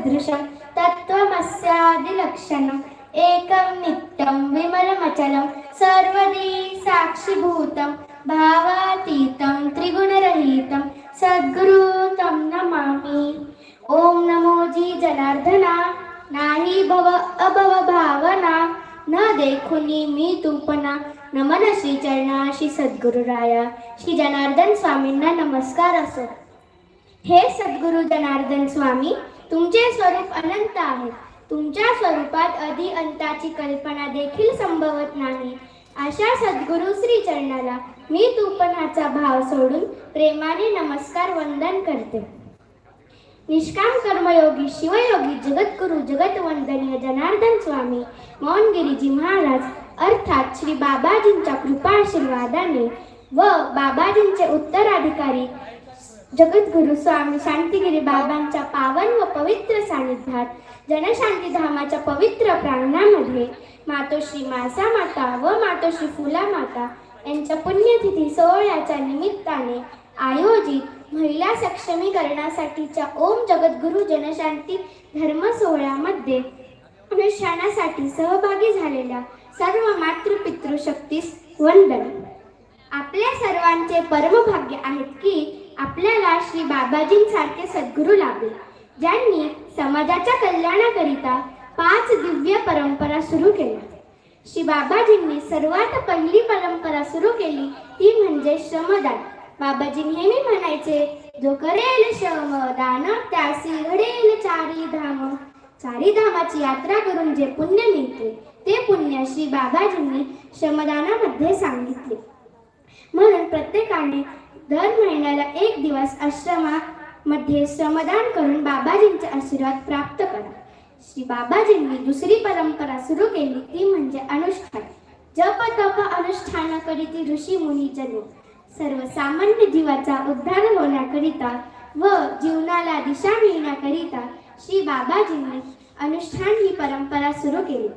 सदृशं तत्त्वमस्यादिलक्षणम् एकं नित्यं विमलमचलं सर्वदी साक्षिभूतं भावातीतं त्रिगुणरहितं सद्गुरु तं नमामि। ॐ नमो जी जनार्दना नाही भव अभव भावना न देखुनी मी तुपना नमन श्री चरणा श्री सद्गुरुराया। श्री जनार्दन स्वामींना नमस्कार असो। हे सद्गुरु जनार्दन स्वामी तुमचे स्वरूप अनंत आहे. तुमच्या स्वरूपात अधि अंताची कल्पना देखील संभवत नाही. अशा सद्गुरु श्री चरणाला मी तूपणाचा भाव सोडून प्रेमाने नमस्कार वंदन करते. निष्काम कर्मयोगी शिवयोगी जगद्गुरु जगतवंदनीय जनार्दन स्वामी मौनगिरीजी महाराज अर्थात श्री बाबाजींच्या कृपा आशीर्वादाने व बाबाजींचे उत्तराधिकारी जगद्गुरु स्वामी शांतिगिरी बाबांच्या पावन व पवित्र सानिध्यात जनशांती धामाच्या पवित्र प्रांगणामध्ये मातोश्री मासा माता व मातोश्री फुला माता यांच्या पुण्यतिथी सोहळ्याच्या निमित्ताने आयोजित महिला सक्षमीकरणासाठीच्या ओम जगद्गुरु जनशांती धर्म सोहळ्यामध्ये अनुष्ठानासाठी सहभागी झालेल्या सर्व मातृपितृशक्तीस वंदन. आपल्या सर्वांचे परमभाग्य आहेत की आपल्याला श्री बाबाजींसारखे सद्गुरू लाभले ज्यांनी समाजाच्या कल्याणाकरिता पाच दिव्य परंपरा सुरू केल्या. श्री बाबाजींनी सर्वात पहिली परंपरा सुरू केली ती म्हणजे श्रमदान. बाबाजी नेहमी म्हणायचे जो करेल श्रमदान त्यासी घडेल चारी धाम चारी धामाची यात्रा करून जे पुण्य मिळते ते पुण्य श्री बाबाजींनी श्रमदानामध्ये सांगितले. म्हणून प्रत्येकाने दर महिन्याला एक दिवस आश्रमामध्ये श्रमदान करून बाबाजींचे आशीर्वाद प्राप्त करा. श्री बाबाजींनी दुसरी परंपरा सुरू केली ती म्हणजे अनुष्ठान. जप तप अनुष्ठानाकरिती ऋषी मुनी जनो सर्वसामान्य जीवाचा उद्धार होण्याकरिता व जीवनाला दिशा मिळण्याकरिता श्री बाबाजींनी अनुष्ठान ही परंपरा सुरू केली.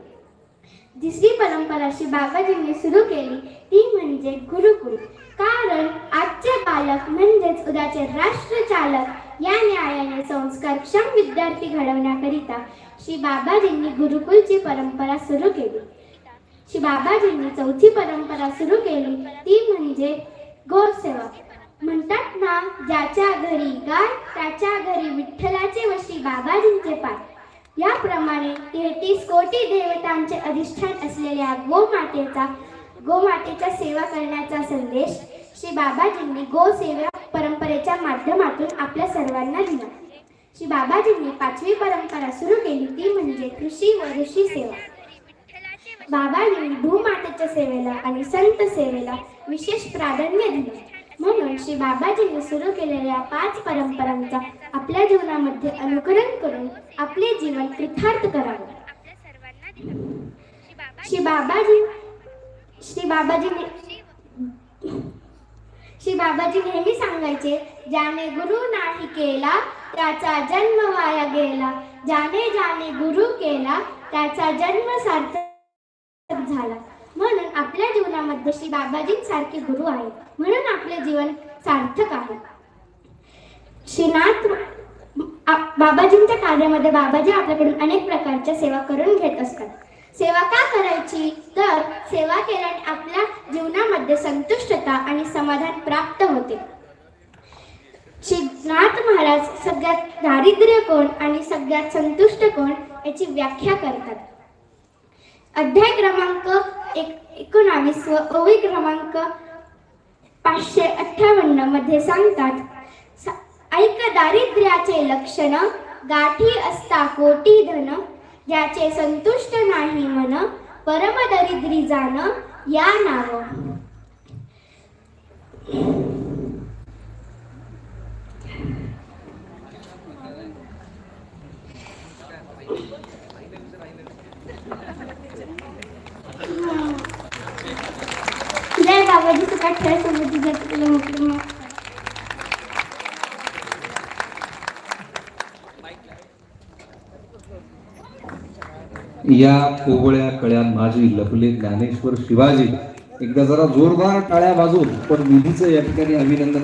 दुसरी परंपरा श्री बाबाजींनी सुरू केली ती म्हणजे गुरुकुल. कारण आजचे पालक म्हणजेच उद्याचे राष्ट्रचालक या न्यायाने संस्कारक्षम विद्यार्थी घडवण्याकरिता श्री बाबाजींनी गुरुकुलची परंपरा सुरू केली. श्री बाबाजींनी चौथी परंपरा सुरू केली ती म्हणजे गोसेवा म्हणतात ना ज्याच्या घरी गाय त्याच्या घरी विठ्ठलाचे व श्री बाबाजींचे पाय. याप्रमाणे तेहतीस कोटी देवतांचे अधिष्ठान असलेल्या गोमातेचा गोमातेच्या सेवा करण्याचा संदेश श्री बाबाजींनी गोसेवा परंपरेच्या माध्यमातून आपल्या सर्वांना दिला. श्री बाबाजींनी पाचवी परंपरा सुरू केली ती म्हणजे कृषी व ऋषी सेवा. बाबाजींनी भूमातेच्या सेवेला आणि संत सेवेला विशेष प्राधान्य दिले. म्हणून श्री बाबाजींनी सुरू केलेल्या पाच परंपरांचा आपल्या जीवनामध्ये अनुकरण करून आपले जीवन कृतार्थ करावे. श्री बाबाजी श्री बाबाजी श्री बाबाजी नेहमी सांगायचे ज्याने गुरु नाही केला त्याचा जन्म वाया गेला. ज्याने ज्याने गुरु केला त्याचा जन्म सार्थक झाला. म्हणून आपल्या जीवनामध्ये श्री बाबाजींसारखे गुरु आहेत. म्हणून आपले जीवन सार्थक आहे. श्रीनाथ बाबाजींच्या कार्यामध्ये बाबाजी आपल्याकडून अनेक प्रकारच्या सेवा करून घेत असतात. सेवा का करायची? तर सेवा केल्याने आपल्या जीवनामध्ये संतुष्टता आणि समाधान प्राप्त होते. श्रीनाथ महाराज सगळ्यात दारिद्र्य कोण आणि सगळ्यात संतुष्ट कोण याची व्याख्या करतात. अध्याय क्रमांक एक एकोणावीस व ओवी क्रमांक पाचशे अठ्ठावन्नमध्ये सांगतात ऐक दारिद्र्याचे लक्षण गाठी असता कोटी धन ज्याचे संतुष्ट नाही मन परम दरिद्री जाण या नाव. जय बाबाजी तुका ठेव समृद्धी देत तुला या कोवळ्या कळ्यात माझी लपले ज्ञानेश्वर शिवाजी. एकदा जरा जोरदार टाळ्या बाजून पण विधीचं या ठिकाणी अभिनंदन